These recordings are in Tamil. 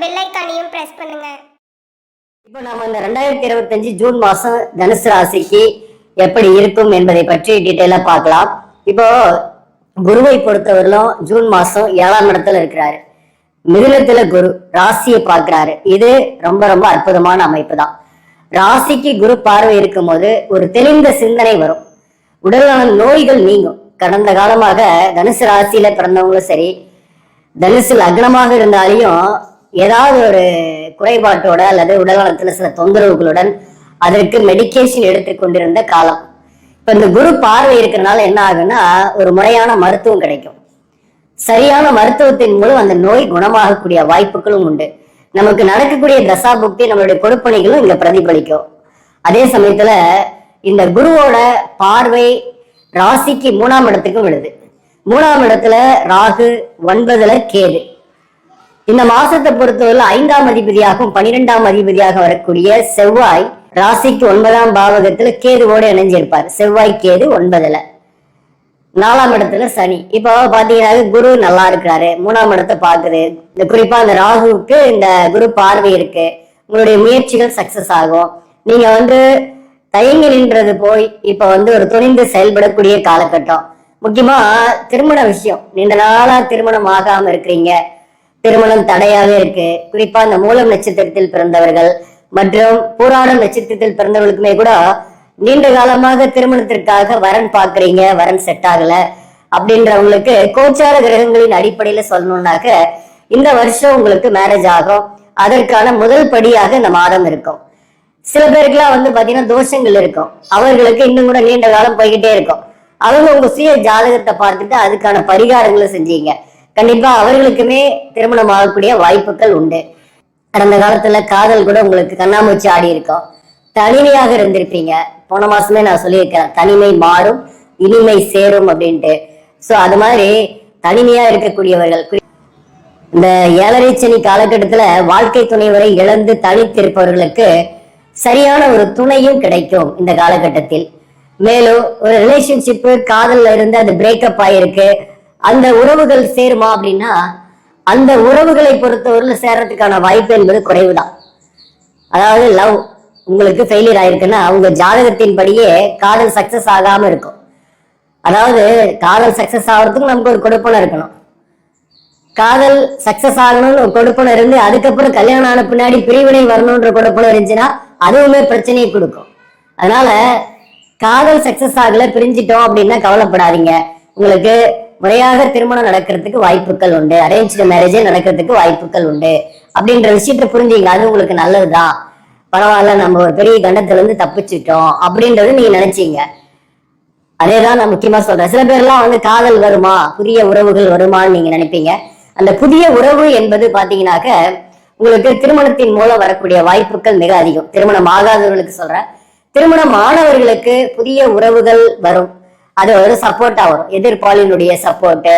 பெல் ஐக்கானையும் பிரஸ் பண்ணுங்க. இப்போ நம்ம இந்த ரெண்டாயிரத்தி இருபத்தஞ்சு ஜூன் மாசம் தனுசு ராசிக்கு எப்படி இருக்கும் என்பதை பற்றி டீட்டெயிலா பார்க்கலாம். இப்போ குருவை பொறுத்தவரையிலும் ஜூன் மாசம் ஏழாம் இடத்துல இருக்கிறாரு. மிதுனத்துல குரு ராசியை பார்க்கிறாரு. இது ரொம்ப ரொம்ப அற்புதமான அமைப்பு தான் ராசிக்கு குரு பார்வை இருக்கும் போது ஒரு தெளிந்த சிந்தனை வரும். உடலான நோய்கள் நீங்கும். கடந்த காலமாக தனுசு ராசியில பிறந்தவங்களும் சரி தனுசு லக்னமாக இருந்தாலையும் ஏதாவது ஒரு குறைபாட்டோட அல்லது உடல்நலத்துல சில தொந்தரவுகளுடன் அதற்கு மெடிக்கேஷன் எடுத்துக்கொண்டிருந்த காலம். இப்ப இந்த குரு பார்வை இருக்கிறனால என்ன ஆகுன்னா ஒரு முறையான மருத்துவம் கிடைக்கும். சரியான மருத்துவத்தின் மூலம் அந்த நோய் குணமாகக்கூடிய வாய்ப்புகளும் உண்டு. நமக்கு நடக்கக்கூடிய தசாபுக்தி நம்மளுடைய கொடுப்பணிகளும் இங்க பிரதிபலிக்கும். அதே சமயத்துல இந்த குருவோட பார்வை ராசிக்கு மூணாம் இடத்துக்கும் விழுது. மூணாம் இடத்துல ராகு ஒன்பதுல கேது. இந்த மாசத்தை பொறுத்தவரை ஐந்தாம் அதிபதியாகவும் பனிரெண்டாம் அதிபதியாக வரக்கூடிய செவ்வாய் ராசிக்கு ஒன்பதாம் பாவகத்துல கேதுவோட இணைஞ்சிருப்பார். செவ்வாய் கேது ஒன்பதுல. நாலாம் இடத்துல சனி. இப்போ பாத்தீங்கன்னா குரு நல்லா இருக்கிறாரு. மூணாம் இடத்தை பாக்குது இந்த குறிப்பா இந்த ராகுவுக்கு இந்த குரு பார்வை இருக்கு. உங்களுடைய முயற்சிகள் சக்சஸ் ஆகும். நீங்க வந்து தயங்கி நின்றது போய் இப்ப வந்து ஒரு துணிந்து செயல்படக்கூடிய காலகட்டம். முக்கியமா திருமண விஷயம். நீண்ட நாளா திருமணம் ஆகாம இருக்கிறீங்க. திருமணம் தடையாவே இருக்கு. குறிப்பா இந்த மூலம் நட்சத்திரத்தில் பிறந்தவர்கள் மற்றும் பூராடம் நட்சத்திரத்தில் பிறந்தவர்களுக்குமே கூட நீண்ட காலமாக திருமணத்திற்காக வரன் பாக்குறீங்க வரன் செட் ஆகல அப்படின்றவங்களுக்கு கோச்சார கிரகங்களின் அடிப்படையில சொல்லணும்னாக்க இந்த வருஷம் உங்களுக்கு மேரேஜ் ஆகும். அதற்கான முதல் படியாக இந்த மாதம் இருக்கும். சில பேருக்குலாம் வந்து பாத்தீங்கன்னா தோஷங்கள் இருக்கும். அவர்களுக்கு இன்னும் கூட நீண்ட காலம் போய்கிட்டே இருக்கும். அவங்க உங்க சுய ஜாதகத்தை பார்த்துட்டு அதுக்கான பரிகாரங்களை செஞ்சீங்க. கண்டிப்பா அவர்களுக்குமே திருமணம் ஆகக்கூடிய வாய்ப்புகள் உண்டு. கடந்த காலத்துல காதல் கூட உங்களுக்கு கண்ணாமூச்சி ஆடி இருக்கும். தனிமையாக இருந்திருப்பீங்க. போன மாசமே நான் சொல்லியிருக்கேன் தனிமை மாறும் இனிமை சேரும் அப்படின்ட்டு. சோ அது மாதிரி தனிமையா இருக்கக்கூடியவர்கள் இந்த ஏழரை சனி காலகட்டத்துல வாழ்க்கை துணைவரை இழந்து தனித்திருப்பவர்களுக்கு சரியான ஒரு துணையும் கிடைக்கும் இந்த காலகட்டத்தில். மேலும் ஒரு ரிலேஷன்ஷிப்பு காதல்ல இருந்து அது பிரேக்கப் ஆயிருக்கு. அந்த உறவுகள் சேருமா அப்படின்னா அந்த உறவுகளை பொறுத்தவரையில சேர்றதுக்கான வாய்ப்பு என்பது குறைவுதான். அதாவது லவ் உங்களுக்கு ஃபெயிலியர் ஆயிருக்குன்னா உங்க ஜாதகத்தின் படியே காதல் சக்சஸ் ஆகாம இருக்கும். அதாவது காதல் சக்சஸ் ஆகிறதுக்கு நமக்கு ஒரு கொடுப்பனை இருக்கணும். காதல் சக்சஸ் ஆகணும்னு ஒரு கொடுப்பனை இருந்து அதுக்கப்புறம் கல்யாணம் ஆன பின்னாடி பிரிவினை வரணும்ன்ற கொடுப்பனை இருந்துச்சுன்னா அதுவுமே பிரச்சனையை கொடுக்கும். அதனால காதல் சக்சஸ் ஆகல பிரிஞ்சிட்டோம் அப்படின்னா கவலைப்படாதீங்க. உங்களுக்கு முறையாக திருமணம் நடக்கிறதுக்கு வாய்ப்புகள் உண்டு. அரேஞ்ச் மேரேஜே நடக்கிறதுக்கு வாய்ப்புகள் உண்டு. அப்படின்ற விஷயத்த புரிஞ்சீங்க அது உங்களுக்கு நல்லதுதான் பரவாயில்ல நம்ம ஒரு பெரிய கண்டத்துல இருந்து தப்பிச்சிட்டோம் அப்படின்றது நீங்க நினைச்சீங்க. அதேதான் நான் முக்கியமா சொல்றேன். சில பேர்லாம் வந்து காதல் வருமா? புதிய உறவுகள் வருமான்னு நீங்க நினைப்பீங்க. அந்த புதிய உறவு என்பது பாத்தீங்கன்னாக்க உங்களுக்கு திருமணத்தின் மூலம் வரக்கூடிய வாய்ப்புகள் மிக அதிகம். திருமணம் ஆகாதவர்களுக்கு சொல்றேன். திருமணம் ஆனவர்களுக்கு புதிய உறவுகள் வரும். அது ஒரு சப்போர்ட்டா வரும் எதிர்ப்பாளினுடைய சப்போர்ட்டு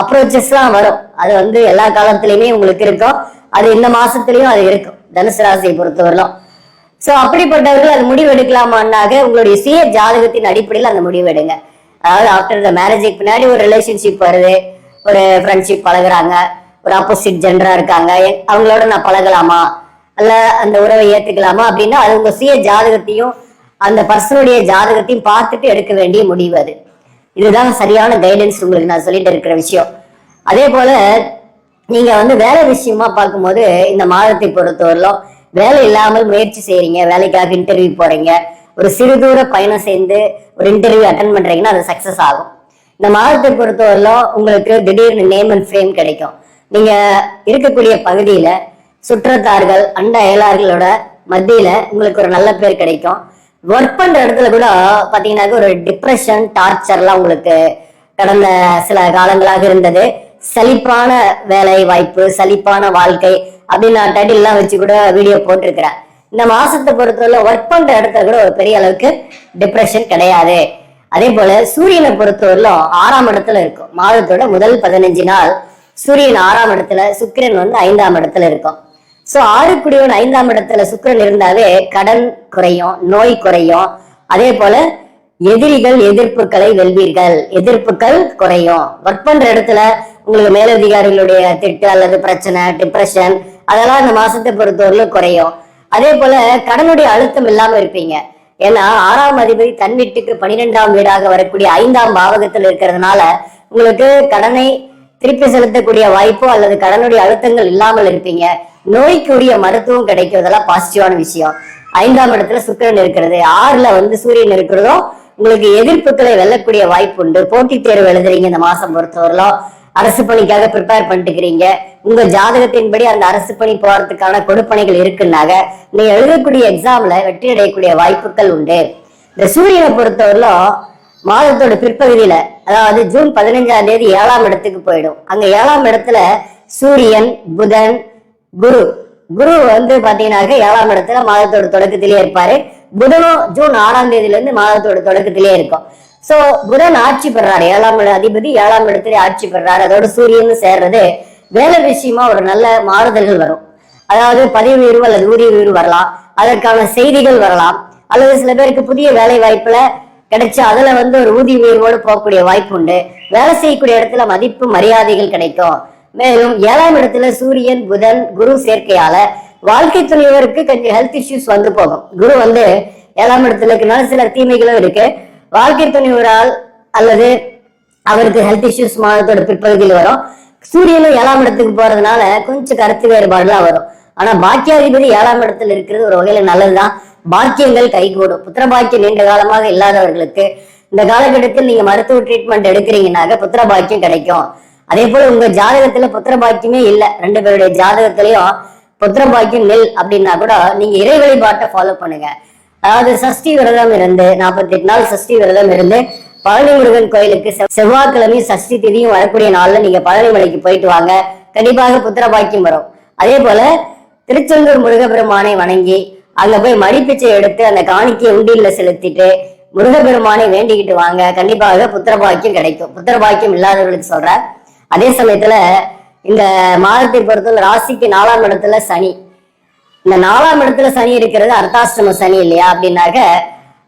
அப்ரோச்சஸ்லாம் வரும். அது வந்து எல்லா காலத்திலயுமே உங்களுக்கு இருக்கும். அது இந்த மாசத்துலயும் அது இருக்கும். தனுசு ராசியை பொறுத்தவரையிலும். சோ அப்படிப்பட்டவர்கள் அது முடிவு எடுக்கலாமான்னாக உங்களுடைய சுய ஜாதகத்தின் அடிப்படையில் அந்த முடிவு எடுங்க அதாவது ஆஃப்டர் த மேரேஜுக்கு பின்னாடி ஒரு ரிலேஷன்ஷிப் வருது. ஒரு ஃப்ரெண்ட்ஷிப் பழகுறாங்க. ஒரு ஆப்போசிட் ஜெண்டரா இருக்காங்க. அவங்களோட நான் பழகலாமா? அல்ல அந்த உறவை ஏத்துக்கலாமா? அப்படின்னா அது உங்க சுய ஜாதகத்தையும் அந்த பர்சனுடைய ஜாதகத்தையும் பார்த்துட்டு எடுக்க வேண்டிய முடிவு அது. இதுதான் சரியான கைடன்ஸ் உங்களுக்கு நான் சொல்லிட்டு இருக்கிற விஷயம். அதே போல நீங்க வந்து வேலை விஷயமா பார்க்கும்போது இந்த மாதத்தை பொறுத்தவரையிலும் வேலை இல்லாமல் முயற்சி செய்யறீங்க வேலைக்காக இன்டர்வியூ போறீங்க ஒரு சிறு தூர பயணம் சேர்ந்து ஒரு இன்டர்வியூ அட்டன் பண்றீங்கன்னா அது சக்சஸ் ஆகும். இந்த மாதத்தை பொறுத்தவரையிலும் உங்களுக்கு திடீர்னு நேம் அண்ட் ஃப்ரேம் கிடைக்கும். நீங்க இருக்கக்கூடிய பகுதியில சுற்றத்தார்கள் அண்ட அயலார்களோட மத்தியில உங்களுக்கு ஒரு நல்ல பேர் கிடைக்கும். ஒர்க் பண்ற இடத்துல கூட பாத்தீங்கன்னாக்க ஒரு டிப்ரெஷன் டார்ச்சர்லாம் உங்களுக்கு கடந்த சில காலங்களாக இருந்தது. சலிப்பான வேலை வாய்ப்பு சலிப்பான வாழ்க்கை அப்படின்னு நான் title எல்லாம் வச்சு கூட வீடியோ போட்டிருக்கிறேன். இந்த மாசத்தை பொறுத்தவரை ஒர்க் பண்ற இடத்துல கூட ஒரு பெரிய அளவுக்கு டிப்ரெஷன் கிடையாது. அதே போல சூரியனை பொறுத்தவரையிலும் ஆறாம் இடத்துல இருக்கும். மாதத்தோட முதல் பதினஞ்சு நாள் சூரியன் ஆறாம் இடத்துல சுக்கிரன் வந்து ஐந்தாம் இடத்துல இருக்கும். சோ ஆறுக்குடியவன் ஐந்தாம் இடத்துல சுக்கிரன் இருந்தாவே கடன் குறையும் நோய் குறையும். அதே போல எதிரிகள் எதிர்ப்புகளை வெல்வீர்கள். எதிர்ப்புகள் குறையும். ஒர்க் பண்ற இடத்துல உங்களுக்கு மேலதிகாரிகளுடைய திட்டு அல்லது பிரச்சனை டிப்ரெஷன் அதெல்லாம் இந்த மாசத்தை பொறுத்தவரையிலும் குறையும். அதே போல கடனுடைய அழுத்தம் இல்லாம இருப்பீங்க. ஏன்னா ஆறாம் அதிபதி தன் வீட்டுக்கு பனிரெண்டாம் வீடாக வரக்கூடிய ஐந்தாம் பாவகத்தில் இருக்கிறதுனால உங்களுக்கு கடனை திருப்பி செலுத்தக்கூடிய வாய்ப்போ அல்லது கடனுடைய அழுத்தங்கள் இல்லாமல் இருப்பீங்க. நோய்க்குரிய மருத்துவம் கிடைக்கிறதெல்லாம் பாசிட்டிவான விஷயம். ஐந்தாம் இடத்துல சுக்கரன் இருக்கிறது. ஆறுல வந்து சூரியன் இருக்கிறதும் உங்களுக்கு எதிர்ப்புகளை வெல்லக்கூடிய வாய்ப்பு உண்டு. போட்டித் தேர்வு எழுதுறீங்க இந்த மாசம் பொறுத்தவரையிலும். அரசு பணிக்காக ப்ரிப்பேர் பண்ணிட்டுக்கிறீங்க. உங்க ஜாதகத்தின்படி அந்த அரசு பணி போறதுக்கான கொடுப்பனைகள் இருக்குன்னாக நீங்க எழுதக்கூடிய எக்ஸாம்ல வெற்றி அடையக்கூடிய வாய்ப்புகள் உண்டு. இந்த சூரியனை பொறுத்தவரையிலும் மாதத்தோட பிற்பகுதியில அதாவது ஜூன் பதினஞ்சாம் தேதி ஏழாம் இடத்துக்கு போயிடும். அங்க ஏழாம் இடத்துல சூரியன் புதன் குரு. குரு வந்து பாத்தீங்கன்னாக்க ஏழாம் இடத்துல மாதத்தோட தொடக்கத்திலே இருப்பாரு. புதனும் ஜூன் ஆறாம் தேதியில இருந்து மாதத்தோட தொடக்கத்திலே இருக்கும். சோ புதன் ஆட்சி பெறாரு. ஏழாம் இட அதிபதி ஏழாம் இடத்துல ஆட்சி பெறாரு. அதோட சூரியன் சேர்றது. வேலை விஷயமா ஒரு நல்ல மாறுதல்கள் வரும். அதாவது பதவி உயர்வு அல்லது ஊதிய உயர்வு வரலாம். அதற்கான செய்திகள் வரலாம். அல்லது சில பேருக்கு புதிய வேலை வாய்ப்புல கிடைச்சு அதுல வந்து ஒரு ஊதிய உயர்வோடு போகக்கூடிய வாய்ப்பு உண்டு. வேலை செய்யக்கூடிய இடத்துல மதிப்பு மரியாதைகள் கிடைக்கும். மேலும் ஏழாம் இடத்துல சூரியன் புதன் குரு சேர்க்கையால வாழ்க்கை துணைவருக்கு கொஞ்சம் ஹெல்த் இஷ்யூஸ் வந்து போகும். குரு வந்து ஏழாம் இடத்துல இருக்கனால சில தீமைகளும் இருக்கு. வாழ்க்கை துணைவரால் அல்லது அவருக்கு ஹெல்த் இஷ்யூஸ் மாதத்தோட பிற்பகுதியில் வரும். சூரியனும் ஏழாம் இடத்துக்கு போறதுனால கொஞ்சம் கருத்து வேறுபாடுலாம் வரும். ஆனா பாக்கியாதிபதி ஏழாம் இடத்துல இருக்கிறது ஒரு வகையில நல்லதுதான். பாக்கியங்கள் கைகூடும். புத்திர பாக்கியம் நீண்ட காலமாக இல்லாதவர்களுக்கு இந்த காலகட்டத்தில் நீங்க மருத்துவ ட்ரீட்மெண்ட் எடுக்கிறீங்கன்னாக்க புத்திர பாக்கியம் கிடைக்கும். அதே போல உங்க ஜாதகத்துல புத்திர பாக்கியமே இல்ல. ரெண்டு பேருடைய ஜாதகத்திலையும் புத்திர பாக்கியம் நெல் அப்படின்னா கூட நீங்க இறை வழிபாட்டை ஃபாலோ பண்ணுங்க. அதாவது சஷ்டி விரதம் இருந்து நாற்பத்தி எட்டு நாள் சஷ்டி விரதம் இருந்து பழனி முருகன் கோயிலுக்கு செவ்வாய்க்கிழமை செவ்வாய்க்கிழமையும் சஷ்டி திதியும் வரக்கூடிய நாள்ல நீங்க பழனி மலைக்கு போயிட்டு வாங்க. கண்டிப்பாக புத்திர பாக்கியம் வரும். அதே போல திருச்செந்தூர் முருகப்பெருமானை வணங்கி அங்க போய் மடிப்பிச்சை எடுத்து அந்த காணிக்கையை உண்டியில செலுத்திட்டு முருகப்பெருமானை வேண்டிக்கிட்டு வாங்க. கண்டிப்பாக புத்திர பாக்கியம் கிடைக்கும். புத்திர பாக்கியம் இல்லாதவர்களுக்கு சொல்றேன். அதே சமயத்துல இந்த மாதத்தை பொறுத்தவரை ராசிக்கு நாலாம் இடத்துல சனி. இந்த நாலாம் இடத்துல சனி இருக்கிறது அர்த்தாஷ்டம சனி இல்லையா அப்படின்னாக்க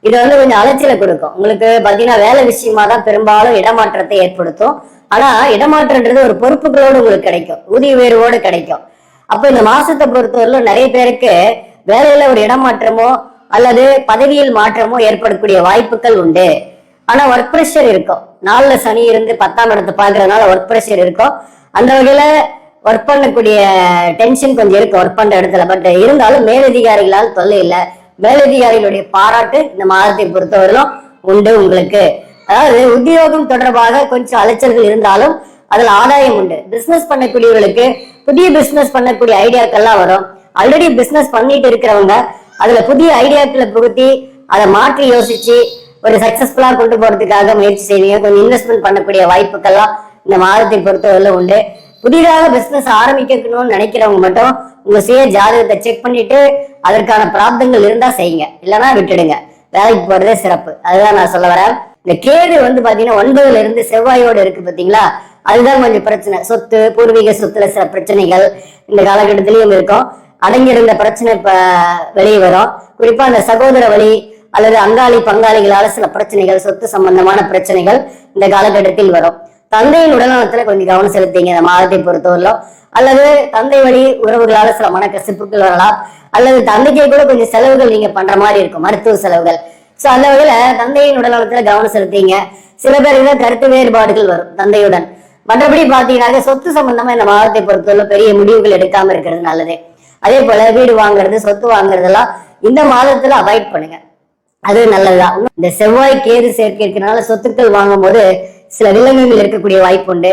இது வந்து கொஞ்சம் அலைச்சலை கொடுக்கும். உங்களுக்கு பாத்தீங்கன்னா வேலை விஷயமா தான் பெரும்பாலும் இடமாற்றத்தை ஏற்படுத்தும். ஆனா இடமாற்றன்றது ஒரு பொறுப்புகளோடு உங்களுக்கு கிடைக்கும். ஊதிய உயர்வோடு கிடைக்கும். அப்ப இந்த மாசத்தை பொறுத்தவரையிலும் நிறைய பேருக்கு வேலையில ஒரு இடமாற்றமோ அல்லது பதவியில் மாற்றமோ ஏற்படக்கூடிய வாய்ப்புகள் உண்டு. ஆனா ஒர்க் ப்ரெஷர் இருக்கும். நாலுல சனி இருந்து பத்தாம் இடத்தை பாக்குறதுனால ஒர்க் ப்ரெஷர் இருக்கும். அந்த வகையில ஒர்க் பண்ணக்கூடிய டென்ஷன் கொஞ்சம் இருக்கு ஒர்க் பண்ற இடத்துல. பட் இருந்தாலும் மேலதிகாரிகளால் தொல்லை இல்லை. மேலதிகாரிகளுடைய பாராட்டு இந்த மாதத்தை பொறுத்தவரையிலும் உண்டு உங்களுக்கு. அதாவது உத்தியோகம் தொடர்பாக கொஞ்சம் அலைச்சல்கள் இருந்தாலும் அதுல ஆதாயம் உண்டு. பிசினஸ் பண்ணக்கூடியவர்களுக்கு புதிய பிசினஸ் பண்ணக்கூடிய ஐடியாக்கள்லாம் வரும். ஆல்ரெடி பிசினஸ் பண்ணிட்டு இருக்கிறவங்க அதுல புதிய ஐடியாக்களை புகுத்தி அதை மாற்றி யோசிச்சு ஒரு சக்சஸ்ஃபுல்லா கொண்டு போறதுக்காக முயற்சி செய்வீங்க. கொஞ்சம் இன்வெஸ்ட்மெண்ட் பண்ணக்கூடிய வாய்ப்புகள்லாம் இந்த மாதத்தை பொறுத்தவரை உண்டு. புதிதாக பிசினஸ் ஆரம்பிக்கணும்னு நினைக்கிறவங்க மட்டும் உங்க சுய ஜாதகத்தை செக் பண்ணிட்டு அதற்கான பிராப்தங்கள் இருந்தா செய்யுங்க. இல்லைன்னா விட்டுடுங்க. வேலைக்கு போறதே சிறப்பு. அதுதான் நான் சொல்ல வரேன். இந்த கேது வந்து பாத்தீங்கன்னா ஒன்பதுல இருந்து செவ்வாயோட இருக்கு பாத்தீங்களா? அதுதான் கொஞ்சம் பிரச்சனை. சொத்து பூர்வீக சொத்துல சில பிரச்சனைகள் இந்த காலகட்டத்திலயும் இருக்கும். அடங்கியிருந்த பிரச்சனை இப்ப வெளியே வரும். குறிப்பா அந்த சகோதர வழி அல்லது அங்காளி பங்காளிகளால சில பிரச்சனைகள் சொத்து சம்பந்தமான பிரச்சனைகள் இந்த காலகட்டத்தில் வரும். தந்தையின் உடல்நலத்துல கொஞ்சம் கவனம் செலுத்திங்க இந்த மாதத்தை பொறுத்தவரையிலும் அல்லது தந்தை வழி உறவுகளால சில மனக்கசிப்புகள் வரலாம். அல்லது தந்தைக்கே கூட கொஞ்சம் செலவுகள் நீங்க பண்ற மாதிரி இருக்கும் மருத்துவ செலவுகள். சோ அந்த வகையில தந்தையின் உடல்நலத்துல கவனம் செலுத்திங்க. சில பேருக்கு கருத்து வேறுபாடுகள் வரும் தந்தையுடன். மற்றபடி பாத்தீங்கன்னாக்க சொத்து சம்பந்தமா இந்த மாதத்தை பொறுத்தவரை பெரிய முடிவுகள் எடுக்காம இருக்கிறது நல்லது. அதே போல வீடு வாங்குறது சொத்து வாங்குறதெல்லாம் இந்த மாதத்துல அவாய்ட் பண்ணுங்க. அது நல்லதுதான். இந்த செவ்வாய் கேது சேர்க்கை இருக்கிறதுனால சொத்துக்கள் வாங்கும் போது சில வில்லங்கங்கள் இருக்கக்கூடிய வாய்ப்பு உண்டு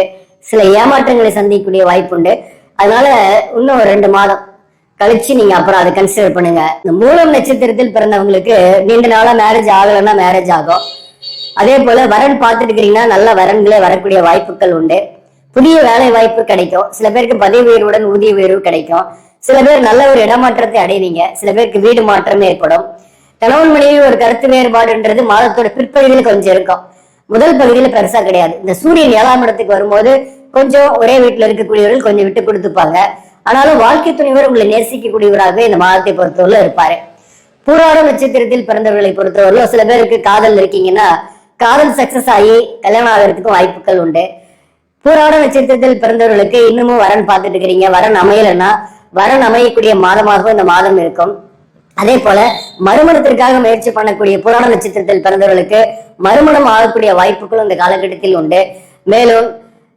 சில ஏமாற்றங்களை சந்திக்கக்கூடிய வாய்ப்பு உண்டு அதனால இன்னும் ஒரு ரெண்டு மாதம் கழிச்சு நீங்க அப்புறம் அதை கன்சிடர் பண்ணுங்க. இந்த மூலம் நட்சத்திரத்தில் பிறந்தவங்களுக்கு நீண்ட நாளா மேரேஜ் ஆகலைன்னா மேரேஜ் ஆகும். அதே போல வரன் பார்த்துட்டு இருக்கிறீங்கன்னா நல்ல வரன்களே வரக்கூடிய வாய்ப்புகள் உண்டு. புதிய வேலை வாய்ப்பு கிடைக்கும். சில பேருக்கு பதவி உயர்வுடன் ஊதிய உயர்வு கிடைக்கும். சில பேர் நல்ல ஒரு இடமாற்றத்தை அடைவீங்க. சில பேருக்கு வீடு மாற்றம் ஏற்படும். கணவன் மனைவி ஒரு கருத்து வேறுபாடுன்றது மாதத்தோட பிற்பகுதியில கொஞ்சம் இருக்கும். முதல் பகுதியில பெருசா கிடையாது. இந்த சூரியன் ஏழாம் இடத்துக்கு வரும்போது கொஞ்சம் ஒரே வீட்டுல இருக்கக்கூடியவர்கள் கொஞ்சம் விட்டு கொடுத்துப்பாங்க. ஆனாலும் வாழ்க்கை துணிவர் உங்களை நேசிக்கக்கூடியவராகவே இந்த மாதத்தை பொறுத்தவரை இருப்பாரு. பூராட நட்சத்திரத்தில் பிறந்தவர்களை பொறுத்தவரையிலும் சில பேருக்கு காதல் இருக்கீங்கன்னா காதல் சக்சஸ் ஆகி கல்யாணம் ஆகிறதுக்கும் வாய்ப்புகள் உண்டு. பூராட நட்சத்திரத்தில் பிறந்தவர்களுக்கு இன்னமும் வரன் பார்த்துட்டு இருக்கிறீங்க. வரன் அமையலைன்னா வரன் அமையக்கூடிய மாதமாகவும் இந்த மாதம் இருக்கும். அதே போல மறுமணத்திற்காக முயற்சி பண்ணக்கூடிய புராண நட்சத்திரத்தில் பிறந்தவர்களுக்கு மறுமணம் ஆகக்கூடிய வாய்ப்புகளும் இந்த காலகட்டத்தில் உண்டு. மேலும்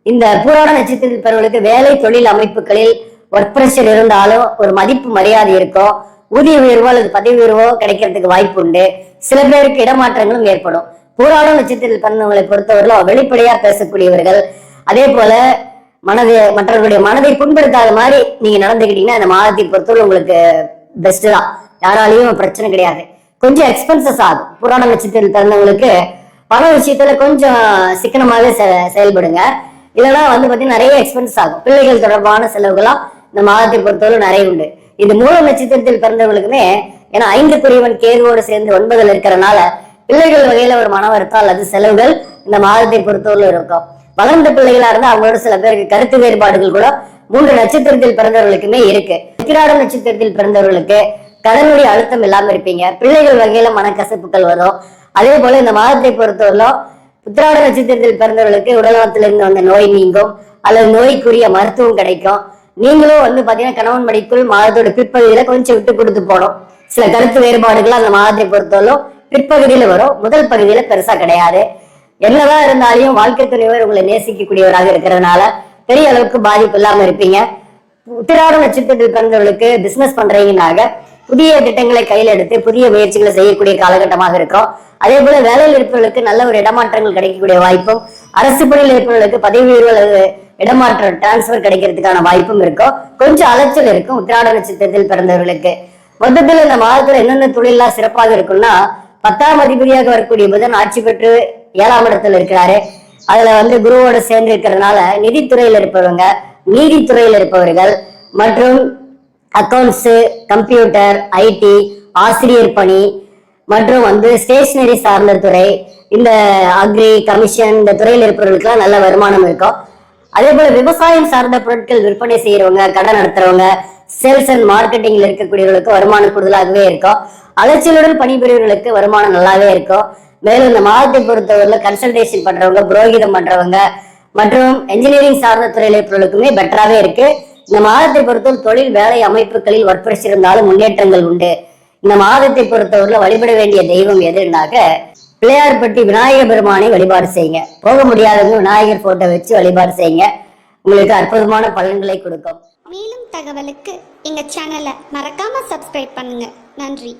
இந்த புராண நட்சத்திரத்தில் பிறந்தவர்களுக்கு வேலை தொழில் அமைப்புகளில் ஒர்க் ப்ரெஷர் இருந்தாலும் ஒரு மதிப்பு மரியாதை இருக்கும் ஊதிய உயர்வோ அல்லது பதவி உயர்வோ கிடைக்கிறதுக்கு வாய்ப்பு உண்டு. சில பேருக்கு இடமாற்றங்களும் ஏற்படும். பூராட நட்சத்திரத்தில் பிறந்தவங்களை பொறுத்தவரையிலும் வெளிப்படையா பேசக்கூடியவர்கள் அதே போல மனது மற்றவர்களுடைய மனதை புண்படுத்தாத மாதிரி நீங்க நடந்துக்கிட்டீங்கன்னா இந்த மாதத்தை பொறுத்தவரை உங்களுக்கு பெஸ்ட் தான். யாராலையும் பிரச்சனை கிடையாது. கொஞ்சம் எக்ஸ்பென்சஸ் ஆகும். புராண நட்சத்திரத்தில் பிறந்தவங்களுக்கு பண விஷயத்துல கொஞ்சம் சிக்கனமாவே செயல்படுங்க. இல்லைன்னா வந்து பாத்தீங்கன்னா நிறைய எக்ஸ்பென்ஸ் ஆகும். பிள்ளைகள் தொடர்பான செலவுகள்லாம் இந்த மாதத்தை பொறுத்தவரை நிறைய உண்டு. இது மூல நட்சத்திரத்தில் பிறந்தவங்களுக்குமே ஏன்னா ஐந்து குறிவன் கேதுவோடு சேர்ந்து ஒன்பதுல இருக்கிறனால பிள்ளைகள் வகையில ஒரு மன வருத்தம் அல்லது செலவுகள் இந்த மாதத்தை பொறுத்தவரை இருக்கும். வளர்ந்த பிள்ளைகளா இருந்தா அவங்களோட சில பேருக்கு கருத்து வேறுபாடுகள் கூட மூன்று நட்சத்திரத்தில் பிறந்தவர்களுக்குமே இருக்கு. உத்திராட நட்சத்திரத்தில் பிறந்தவர்களுக்கு கடனுடைய அழுத்தம் இல்லாம இருப்பீங்க. பிள்ளைகள் வகையில மனக்கசப்புகள் வரும். அதே போல இந்த மாதத்தை பொறுத்தவரையிலும் உத்திராட நட்சத்திரத்தில் பிறந்தவர்களுக்கு உடல்நலத்திலிருந்து வந்த நோய் நீங்கும். அல்லது நோய்க்குரிய மருத்துவம் கிடைக்கும். நீங்களும் வந்து பாத்தீங்கன்னா கணவன் மடிக்குள் மாதத்தோட பிற்பகுதியில கொஞ்சம் விட்டு கொடுத்து போனோம் சில கருத்து வேறுபாடுகள் அந்த மாதத்தை பொறுத்தவரையிலும் பிற்பகுதியில வரும். முதல் பகுதியில பெருசா கிடையாது. என்னதான் இருந்தாலும் வாழ்க்கை துணைவர் உங்களை நேசிக்கக்கூடியவராக இருக்கிறதுனால பெரிய அளவுக்கு பாதிப்பு இல்லாம இருப்பீங்க. உத்திராட நட்சத்திரத்தில் பிறந்தவர்களுக்கு பிசினஸ் பண்றீங்கன்னாக புதிய திட்டங்களை கையில் எடுத்து புதிய முயற்சிகளை செய்யக்கூடிய காலகட்டமாக இருக்கும் அதே போல வேலையில் இருப்பவர்களுக்கு நல்ல ஒரு இடமாற்றங்கள் கிடைக்கக்கூடிய வாய்ப்பும் அரசு பணியில் இருப்பவர்களுக்கு பதவி உயர்வு அல்லது இடமாற்றம் டிரான்ஸ்பர் கிடைக்கிறதுக்கான வாய்ப்பும் இருக்கும். கொஞ்சம் அலைச்சல் இருக்கும். உத்திராட நட்சத்திரத்தில் பிறந்தவர்களுக்கு. மொத்தத்தில் இந்த மாதத்துல என்னென்ன தொழிலெல்லாம் சிறப்பாக இருக்கும்னா பத்தாம் அதிபதியாக வரக்கூடிய புதன் ஆட்சி பெற்று ஏழாம் இடத்துல இருக்கிறாரு. அதுல வந்து குருவோட சேர்ந்து இருக்கிறதுனால நிதித்துறையில இருப்பவங்க நீதித்துறையில இருப்பவர்கள் மற்றும் அக்கவுண்ட்ஸ் கம்ப்யூட்டர் ஐடி ஆசிரியர் பணி மற்றும் வந்து ஸ்டேஷனரி சார்ந்த துறை இந்த அக்ரி கமிஷன் இந்த துறையில் இருப்பவர்களுக்கெல்லாம் நல்ல வருமானம் இருக்கும். அதே போல விவசாயம் சார்ந்த பொருட்கள் விற்பனை செய்யறவங்க கடை நடத்துறவங்க சேல்ஸ் அண்ட் மார்க்கெட்டிங்ல இருக்கக்கூடியவர்களுக்கு வருமானம் கூடுதலாகவே இருக்கும். அலைச்சலுடன் பணிபுரியவர்களுக்கு வருமானம் நல்லாவே இருக்கும். மேலும் இந்த மாதத்தை பொறுத்தவரையில கன்சல்டேஷன் பண்றவங்க புரோகிதம் பண்றவங்க மற்றும் என்ஜினியரிங் சார்ந்த துறையில இருப்பவர்களுக்குமே பெட்டராகவே இருக்கு. இந்த மாதத்தை பொறுத்தவரை தொழில் வேலை அமைப்புகளில் ஒர்க் இருந்தாலும் முன்னேற்றங்கள் உண்டு. இந்த மாதத்தை பொறுத்தவரையில வழிபட வேண்டிய தெய்வம் எதுனாக்க பிள்ளையார்பட்டி விநாயகர் பெருமானை வழிபாடு செய்யுங்க. போக முடியாதவங்க விநாயகர் போட்டோ வச்சு வழிபாடு செய்யுங்க. உங்களுக்கு அற்புதமான பலன்களை கொடுக்கும். மேலும் தகவலுக்கு எங்க சேனலை மறக்காம சப்ஸ்கிரைப் பண்ணுங்க. நன்றி.